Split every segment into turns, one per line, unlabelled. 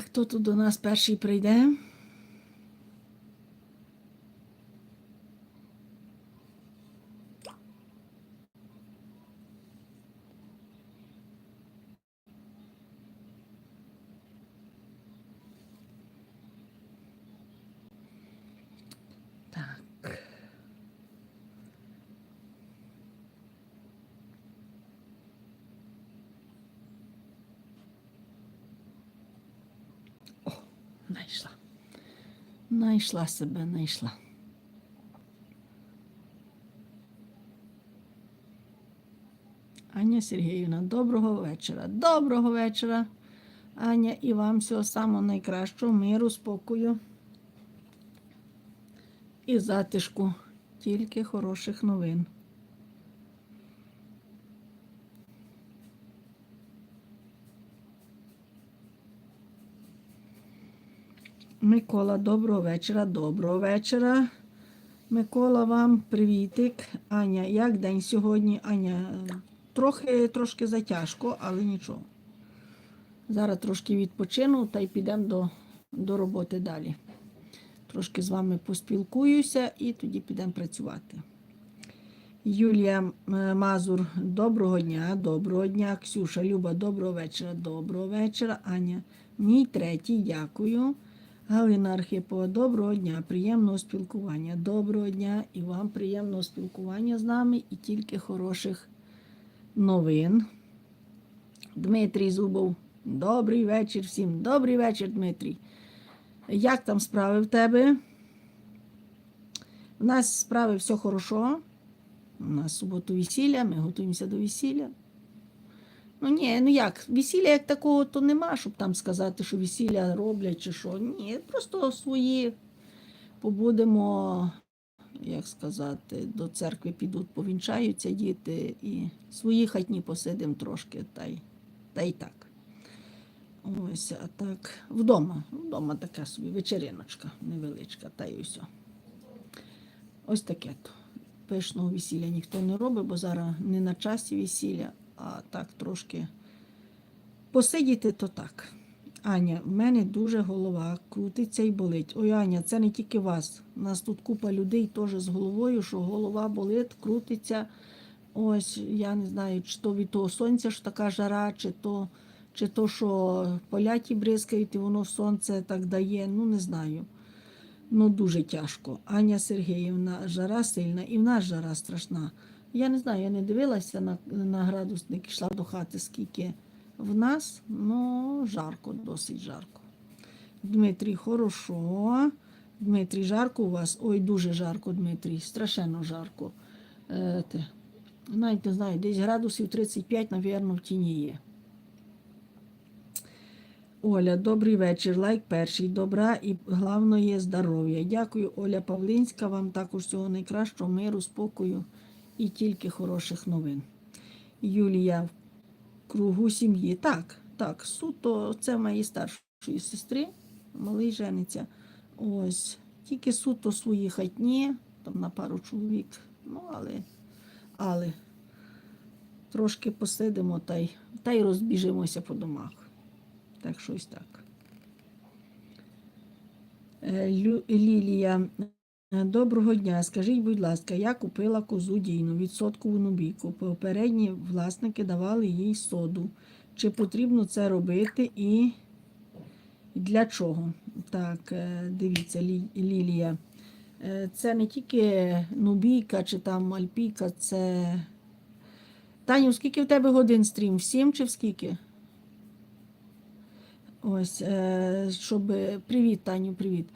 Хто тут до нас перший прийде? Знайшла себе, найшла. Аня Сергіївна, доброго вечора. Доброго вечора. Аня, і вам всього самого найкращого, миру, спокою і затишку. Тільки хороших новин. Микола, доброго вечора, доброго вечора. Микола, вам привітик. Аня, як день сьогодні? Аня, трохи трошки затяжко, але нічого. Зараз трошки відпочину та й підемо до, до роботи далі. Трошки з вами поспілкуюся і тоді підемо працювати. Юлія Мазур, доброго дня, доброго дня. Ксюша, Люба, доброго вечора, доброго вечора. Аня, мій третій, дякую. Галина Архипова, доброго дня, приємного спілкування. Доброго дня і вам приємного спілкування з нами і тільки хороших новин. Дмитрій Зубов, добрий вечір всім. Добрий вечір, Дмитрій. Як там справи в тебе? У нас справи все хорошо. У нас суботу весілля, ми готуємося до весілля. Ну ні, ну як, весілля як такого, то нема, щоб там сказати, що весілля роблять чи що. Ні, просто свої побудемо, як сказати, до церкви підуть, повінчаються діти і свої хатні посидимо трошки, та й, та й так. Ось, а так, вдома. Вдома така собі вечериночка невеличка, та й все. Ось таке то. Пишного весілля ніхто не робить, бо зараз не на часі весілля, а так трошки посидіти, то так. Аня, в мене дуже голова крутиться і болить. Ой, Аня, це не тільки вас. У нас тут купа людей теж з головою, що голова болить, крутиться. Ось, я не знаю, чи то від того сонця що така жара, чи то, чи то, що поляті бризкають, і воно сонце так дає. Ну, не знаю. Ну, дуже тяжко. Аня Сергіївна, жара сильна, і в нас жара страшна. Я не знаю, я не дивилася на, на градусник, йшла до хати, скільки в нас, ну, жарко, досить жарко. Дмитрій, хорошо. Дмитрій, жарко у вас? Ой, дуже жарко, Дмитрій, страшенно жарко. Е, те, навіть не знаю, десь градусів 35, напевно, в тіні є. Оля, добрий вечір. Лайк перший. Добра і головне здоров'я. Дякую, Оля Павлинська. Вам також всього найкращого миру, спокою і тільки хороших новин. Юлія в кругу сім'ї. Так, так, суто це моєї старшої сестри, малий жениться. Ось, тільки суто свої хатні, там на пару чоловік. Ну, але, але трошки посидимо та й, та й розбіжимося по домах. Так, щось так. Е, Лілія. Е, Доброго дня. Скажіть, будь ласка, я купила козу дійну відсоткову нубійку. Попередні власники давали їй соду. Чи потрібно це робити і для чого? Так, е, дивіться, Лілія. Е, Це не тільки нубійка чи там альпійка, це. Таню, скільки в тебе годин стрім? В сім чи в скільки? Ось, щоб привіт, Таню, привіт.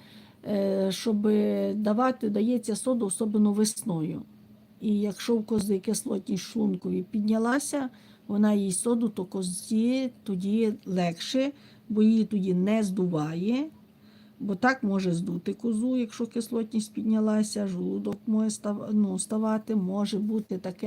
Е, Щоб давати, дається сода, особливо весною. І якщо в кози кислотність шлункові піднялася, вона їй соду, то козі тоді легше, бо її тоді не здуває. Бо так може здути козу, якщо кислотність піднялася, жолудок може став, ну, ставати, може бути таке.